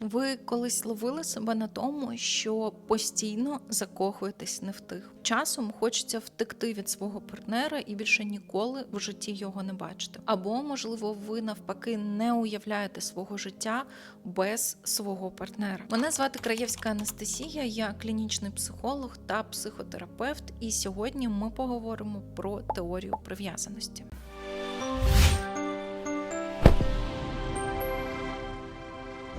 Ви колись ловили себе на тому, що постійно закохуєтесь не в тих. Часом хочеться втекти від свого партнера і більше ніколи в житті його не бачити. Або, можливо, ви навпаки не уявляєте свого життя без свого партнера. Мене звати Краєвська Анастасія, я клінічний психолог та психотерапевт. І сьогодні ми поговоримо про теорію прив'язаності.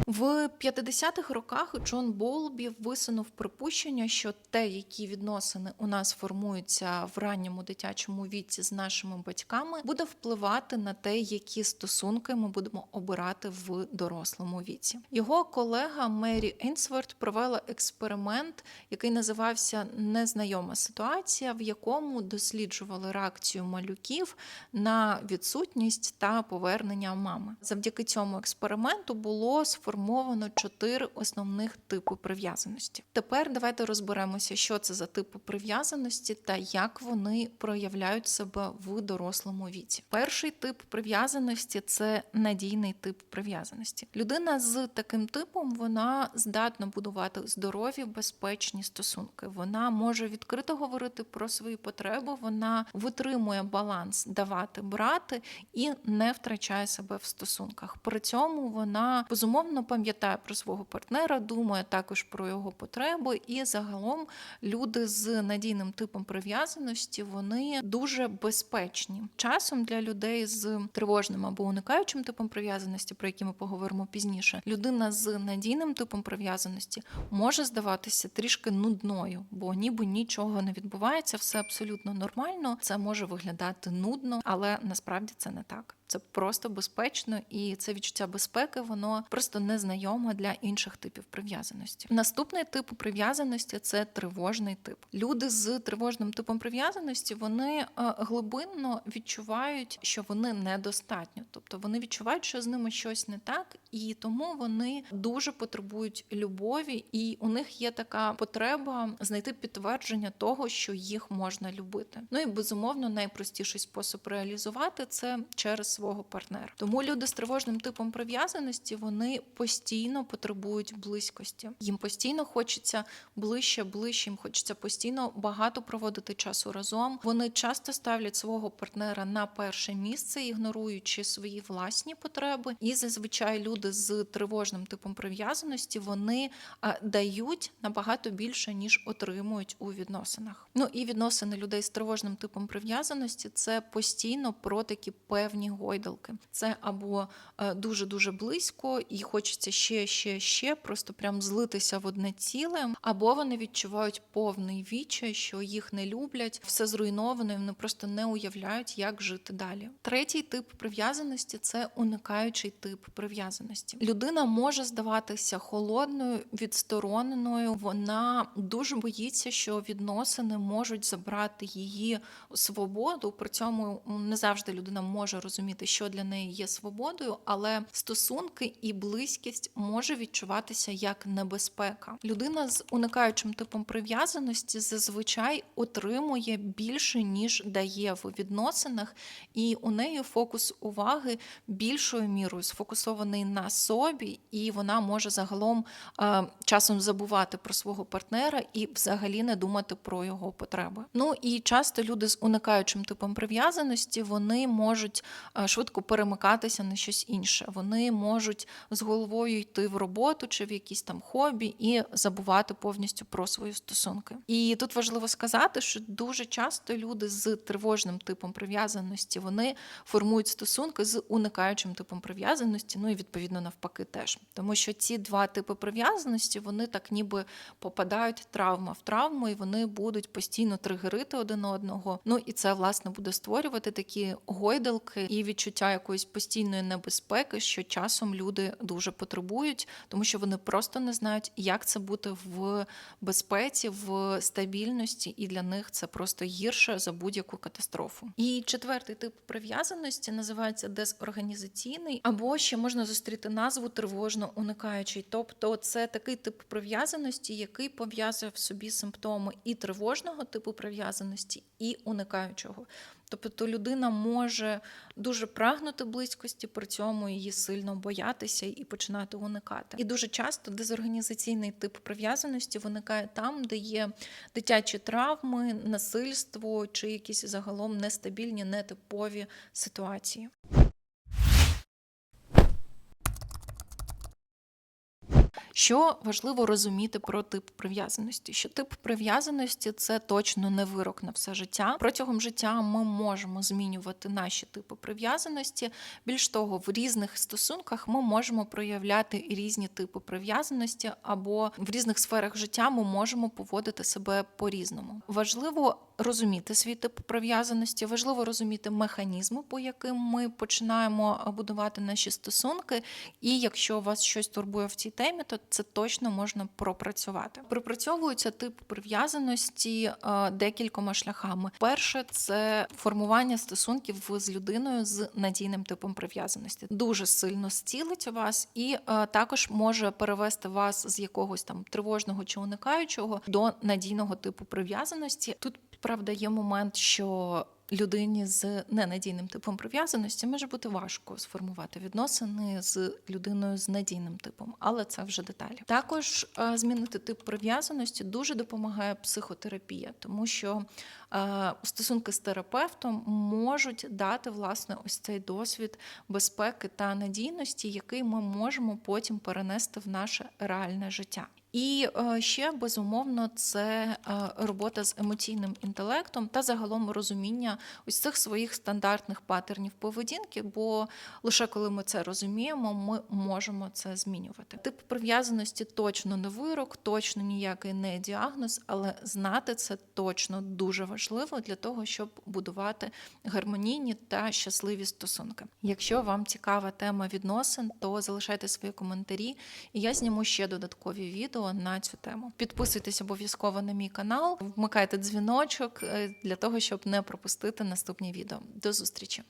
В 50-х роках Джон Болбі висунув припущення, що те, які відносини у нас формуються в ранньому дитячому віці з нашими батьками, буде впливати на те, які стосунки ми будемо обирати в дорослому віці. Його колега Мері Ейнсворт провела експеримент, який називався Незнайома ситуація, в якому досліджували реакцію малюків на відсутність та повернення мами. Завдяки цьому експерименту було сформовано чотири основних типи прив'язаності. Тепер давайте розберемося, що це за типи прив'язаності та як вони проявляють себе в дорослому віці. Перший тип прив'язаності це надійний тип прив'язаності. Людина з таким типом вона здатна будувати здорові, безпечні стосунки. Вона може відкрито говорити про свої потреби, вона витримує баланс давати, брати і не втрачає себе в стосунках. При цьому вона безумовно пам'ятає про свого партнера, думає також про його потреби, і загалом люди з надійним типом прив'язаності вони дуже безпечні. Часом для людей з тривожним або уникаючим типом прив'язаності, про які ми поговоримо пізніше, людина з надійним типом прив'язаності може здаватися трішки нудною, бо ніби нічого не відбувається, все абсолютно нормально. Це може виглядати нудно, але насправді це не так. Це просто безпечно, і це відчуття безпеки, воно просто незнайоме для інших типів прив'язаності. Наступний тип прив'язаності це тривожний тип. Люди з тривожним типом прив'язаності вони е, глибинно відчувають, що вони недостатньо, тобто вони відчувають, що з ними щось не так, і тому вони дуже потребують любові, і у них є така потреба знайти підтвердження того, що їх можна любити. Ну і безумовно найпростіший спосіб реалізувати це через свого партнера. Тому люди з тривожним типом прив'язаності вони постійно потребують близькості. Їм постійно хочеться ближче, ближче, їм хочеться постійно багато проводити часу разом. Вони часто ставлять свого партнера на перше місце, ігноруючи свої власні потреби. І зазвичай люди з тривожним типом прив'язаності вони а, дають набагато більше ніж отримують у відносинах. Ну і відносини людей з тривожним типом прив'язаності це постійно про такі певні гойдалки. Це або дуже дуже близько, і хочеться ще, ще, ще, просто прям злитися в одне ціле, або вони відчувають повний відчай, що їх не люблять, все зруйновано, і вони просто не уявляють, як жити далі. Третій тип прив'язаності це уникаючий тип прив'язаності. Людина може здаватися холодною, відстороненою. Вона дуже боїться, що відносини можуть забрати її свободу. При цьому не завжди людина може розуміти, що для неї є свободою, але стосунки і близькість може відчуватися як небезпека. Людина з уникаючим типом прив'язаності зазвичай отримує більше ніж дає в відносинах, і у неї фокус уваги більшою мірою сфокусований на собі, і вона може загалом е, часом забувати про свого партнера і взагалі не думати про його потреби. Ну і часто люди з уникаючим типом прив'язаності вони можуть е, швидко перемикатися на щось інше. Вони можуть з головою йти в роботу чи в якісь там хобі і забувати повністю про свої стосунки. І тут важливо сказати, що дуже часто люди з тривожним типом прив'язаності вони формують стосунки з уникаючим типом прив'язаності, ну і відповідно навпаки теж. Тому що ці два типи прив'язаності вони так ніби попадають травма в травму, і вони будуть постійно тригерити один одного. Ну і це власне буде створювати такі гойдалки і відчуття якоїсь постійної небезпеки, що часом люди дуже потребують, тому що вони просто не знають, як це бути в безпеці, в стабільності, і для них це просто гірше за будь-яку катастрофу. І четвертий тип прив'язаності називається дезорганізаційний, або ще можна зустріти назву тривожно уникаючий. Тобто, це такий тип прив'язаності, який пов'язує в собі симптоми і тривожного типу прив'язаності, і уникаючого. Тобто людина може дуже прагнути близькості, при цьому її сильно боятися і починати уникати. І дуже часто дезорганізаційний тип прив'язаності виникає там, де є дитячі травми, насильство чи якісь загалом нестабільні, нетипові ситуації. Що важливо розуміти про тип прив'язаності? Що тип прив'язаності це точно не вирок на все життя. Протягом життя ми можемо змінювати наші типи прив'язаності. Більш того, в різних стосунках ми можемо проявляти різні типи прив'язаності, або в різних сферах життя ми можемо поводити себе по-різному. Важливо розуміти свій тип прив'язаності, важливо розуміти механізми, по яким ми починаємо будувати наші стосунки. І якщо вас щось турбує в цій темі, то це точно можна пропрацювати. Пропрацьовується тип прив'язаності е, декількома шляхами. Перше це формування стосунків з людиною з надійним типом прив'язаності. Дуже сильно зцілить вас і е, також може перевести вас з якогось там тривожного чи уникаючого до надійного типу прив'язаності. Тут правда є момент, що людині з ненадійним типом прив'язаності може бути важко сформувати відносини з людиною з надійним типом, але це вже деталі. Також е, змінити тип прив'язаності дуже допомагає психотерапія, тому що стосунки з терапевтом можуть дати власне ось цей досвід безпеки та надійності, який ми можемо потім перенести в наше реальне життя. І е, ще безумовно це е, робота з емоційним інтелектом та загалом розуміння ось цих своїх стандартних патернів поведінки. Бо лише коли ми це розуміємо, ми можемо це змінювати. Тип прив'язаності точно не вирок, точно ніякий не діагноз, але знати це точно дуже важливо для того, щоб будувати гармонійні та щасливі стосунки. Якщо вам цікава тема відносин, то залишайте свої коментарі, і я зніму ще додаткові відео на цю тему. Підписуйтесь обов'язково на мій канал, вмикайте дзвіночок е, для того, щоб не пропустити наступні відео. До зустрічі!